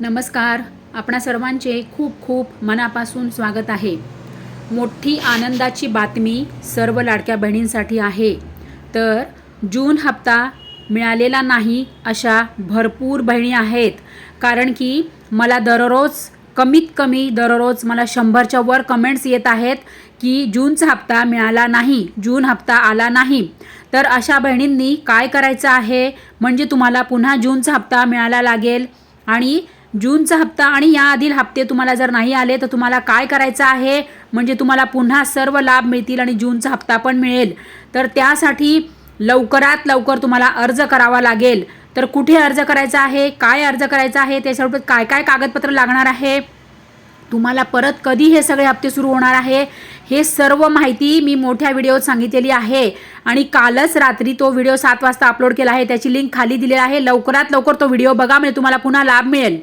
नमस्कार. आपणा सर्वांचे खूप खूप मनापासून स्वागत आहे. मोठी आनंदाची बातमी सर्व लाडक्या बहिणींसाठी आहे. तर जून हप्ता मिळालेला नाही अशा भरपूर बहिणी आहेत. कारण की मला दररोज कमीत कमी दररोज मला शंभरच्या वर कमेंट्स येत आहेत की जूनचा हप्ता मिळाला नाही जून हप्ता आला नाही. तर अशा बहिणींनी काय करायचं आहे? म्हणजे तुम्हाला पुन्हा जूनचा हप्ता मिळाला लागेल. आणि जूनचा हप्ता आणि याआधील हप्ते तुम्हाला जर नाही आले तर तुम्हाला काय करायचं आहे? म्हणजे तुम्हाला पुन्हा सर्व लाभ मिळतील आणि जूनचा हप्ता पण मिळेल. तर त्यासाठी लवकरात लवकर तुम्हाला अर्ज करावा लागेल. तर कुठे अर्ज करायचा आहे? काय अर्ज करायचा आहे? त्याच्यासोबत काय काय कागदपत्र लागणार आहे? तुम्हाला परत कधी हे सगळे हप्ते सुरू होणार आहे? हे सर्व माहिती मी मोठ्या व्हिडिओत सांगितलेली आहे. आणि कालच रात्री तो व्हिडिओ सात वाजता अपलोड केला आहे. त्याची लिंक खाली दिलेली आहे. लवकरात लवकर तो व्हिडिओ बघा म्हणजे तुम्हाला पुन्हा लाभ मिळेल.